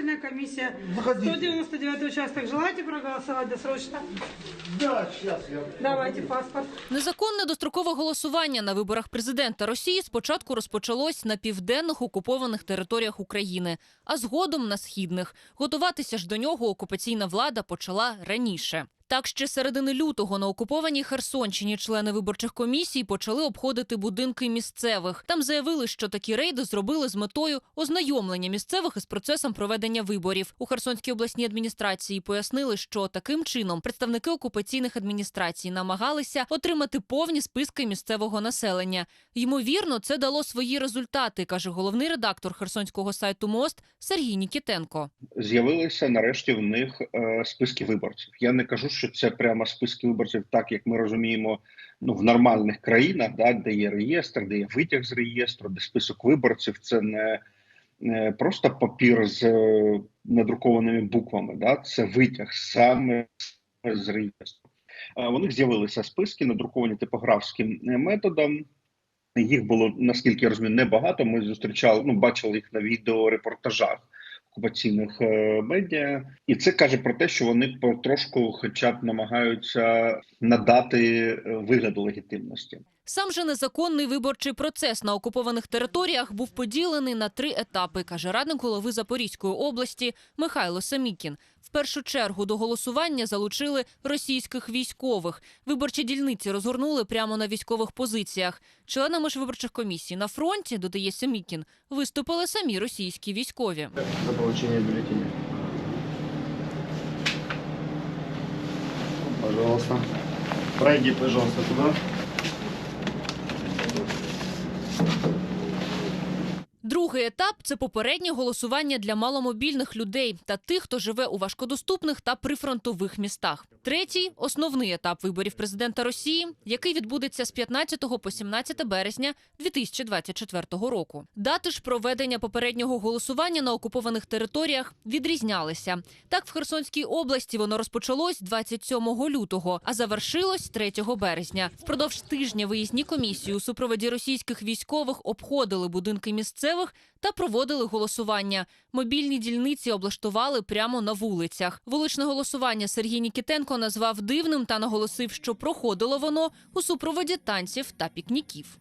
избирательная комиссия. Заходите. 199 участок. Желаете проголосовать досрочно? Да, сейчас я. Давайте паспорт. Незаконне дострокове голосування на виборах президента Росії спочатку розпочалось на південних окупованих територіях України, а згодом на східних. Готуватися ж до нього окупаційна влада почала раніше. Так ще середини лютого на окупованій Херсонщині члени виборчих комісій почали обходити будинки місцевих. Там заявили, що такі рейди зробили з метою ознайомлення місцевих із процесом проведення виборів. У Херсонській обласній адміністрації пояснили, що таким чином представники окупаційних адміністрацій намагалися отримати повні списки місцевого населення. Ймовірно, це дало свої результати, каже головний редактор херсонського сайту Мост Сергій Нікітенко. з'явилися нарешті в них е, списки виборців. Я не кажу, що це прямо списки виборців, так як ми розуміємо ну, в нормальних країнах, да, де є реєстр, де є витяг з реєстру, де список виборців це не, просто папір з е, надрукованими буквами, да, це витяг саме з реєстру. Е, у них з'явилися списки, надруковані типографським е, методом. Їх було наскільки я розумію, небагато. Ми зустрічали, ну бачили їх на відеорепортажах окупаційних е, медіа, і це каже про те, що вони потрошку, хоча б намагаються надати вигляду легітимності. Сам же незаконний виборчий процес на окупованих територіях був поділений на три етапи, каже радник голови Запорізької області Михайло Самікін. В першу чергу до голосування залучили російських військових. Виборчі дільниці розгорнули прямо на військових позиціях. Членами ж виборчих комісій на фронті, додає Самікін, виступили самі російські військові. за получение бюллетеня. Пожалуйста. Пройди, пожалуйста, туда. Другий етап це попереднє голосування для маломобільних людей та тих, хто живе у важкодоступних та прифронтових містах. Третій основний етап виборів президента Росії, який відбудеться з 15 по 17 березня 2024 року. Дати ж проведення попереднього голосування на окупованих територіях відрізнялися. Так, в Херсонській області воно розпочалось 27 лютого, а завершилось 3 березня. Впродовж тижня виїзні комісії у супроводі російських військових обходили будинки місцевих та проводили голосування. Мобільні дільниці облаштували прямо на вулицях. Вуличне голосування Сергій Нікітенко назвав дивним та наголосив, що проходило воно у супроводі танців та пікніків.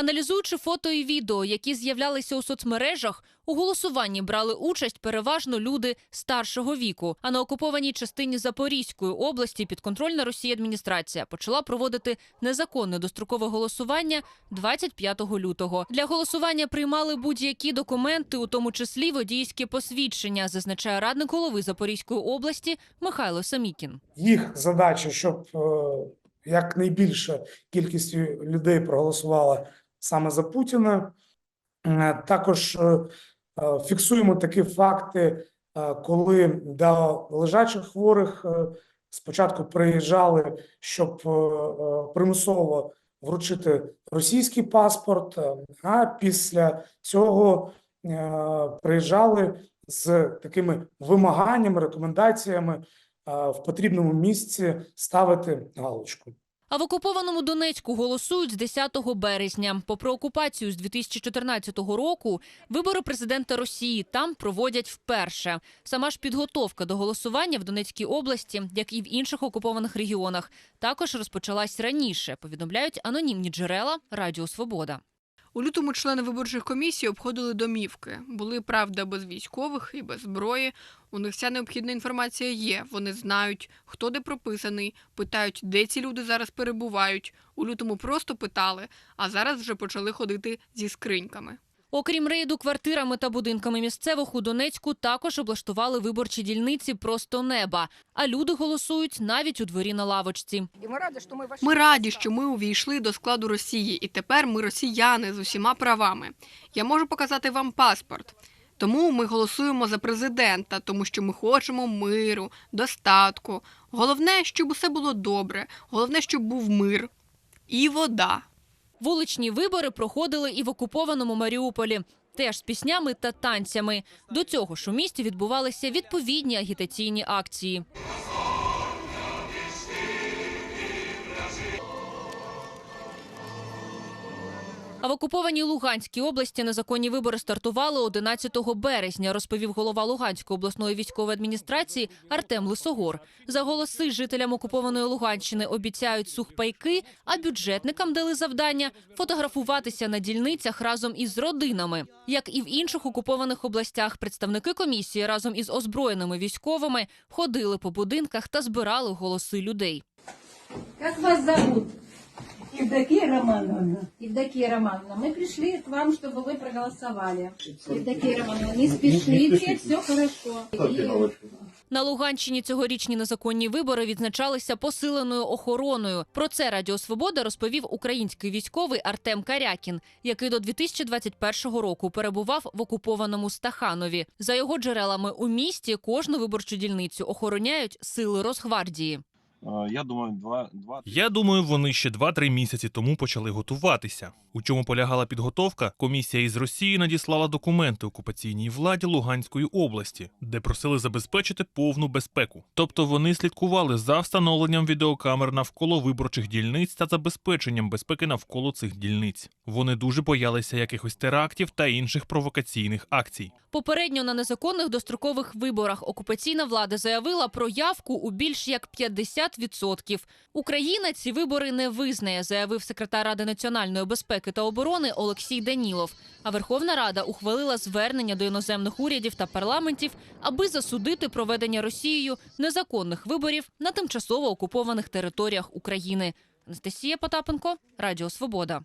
Аналізуючи фото і відео, які з'являлися у соцмережах, у голосуванні брали участь переважно люди старшого віку. А на окупованій частині Запорізької області підконтрольна Росії адміністрація почала проводити незаконне дострокове голосування 25 лютого. Для голосування приймали будь-які документи, у тому числі водійське посвідчення, зазначає радник голови Запорізької області Михайло Самікін. їх задача, щоб е, якнайбільша кількість людей проголосувала саме за Путіна. Е, Також е, е, фіксуємо такі факти, коли до лежачих хворих спочатку приїжджали, щоб примусово вручити російський паспорт, а після цього приїжджали з такими вимаганнями, рекомендаціями в потрібному місці ставити галочку. А в окупованому Донецьку голосують з 10 березня. Попри окупацію з 2014 року, вибори президента Росії там проводять вперше. Сама ж підготовка до голосування в Донецькій області, як і в інших окупованих регіонах, також розпочалась раніше. Повідомляють анонімні джерела Радіо Свобода. У лютому члени виборчих комісій обходили домівки. Були правда без військових і без зброї. У них вся необхідна інформація є. Вони знають, хто де прописаний, питають, де ці люди зараз перебувають. У лютому просто питали, а зараз вже почали ходити зі скриньками. Окрім рейду квартирами та будинками місцевих у Донецьку також облаштували виборчі дільниці просто неба. А люди голосують навіть у дворі на лавочці. Ми раді, що ми увійшли до складу Росії, і тепер ми росіяни з усіма правами. Я можу показати вам паспорт. Тому ми голосуємо за президента, тому що ми хочемо миру, достатку. Головне, щоб усе було добре. Головне, щоб був мир і вода. Вуличні вибори проходили і в окупованому Маріуполі. Теж з піснями та танцями. До цього ж у місті відбувалися відповідні агітаційні акції. В окупованій Луганській області незаконні вибори стартували 11 березня, розповів голова Луганської обласної військової адміністрації Артем Лисогор. За голоси жителям окупованої Луганщини обіцяють сухпайки, а бюджетникам дали завдання фотографуватися на дільницях разом із родинами. Як і в інших окупованих областях, представники комісії разом із озброєними військовими ходили по будинках та збирали голоси людей. Как вас зовут? Евдокия Романовна. Евдокия Романовна. Мы пришли к вам, чтобы вы проголосовали. Евдокия Романовна, не спешите, все хорошо. Ставьте И- галочку. На Луганщині цьогорічні незаконні вибори відзначалися посиленою охороною. Про це Радіо Свобода розповів український військовий Артем Карякін, який до 2021 року перебував в окупованому Стаханові. За його джерелами у місті кожну виборчу дільницю охороняють сили Росгвардії. Е, Я думаю, два, два Я думаю, вони ще 2-3 місяці тому почали готуватися. У чому полягала підготовка? Комісія із Росії надіслала документи окупаційній владі Луганської області, де просили забезпечити повну безпеку. Тобто вони слідкували за встановленням відеокамер навколо виборчих дільниць та забезпеченням безпеки навколо цих дільниць. Вони дуже боялися якихось терактів та інших провокаційних акцій. Попередньо на незаконних дострокових виборах окупаційна влада заявила про явку у більш як 50%. Україна ці вибори не визнає, заявив секретар Ради національної безпеки та оборони Олексій Данілов. А Верховна Рада ухвалила звернення до іноземних урядів та парламентів, аби засудити проведення Росією незаконних виборів на тимчасово окупованих територіях України. Анастасія Потапенко, Радіо Свобода.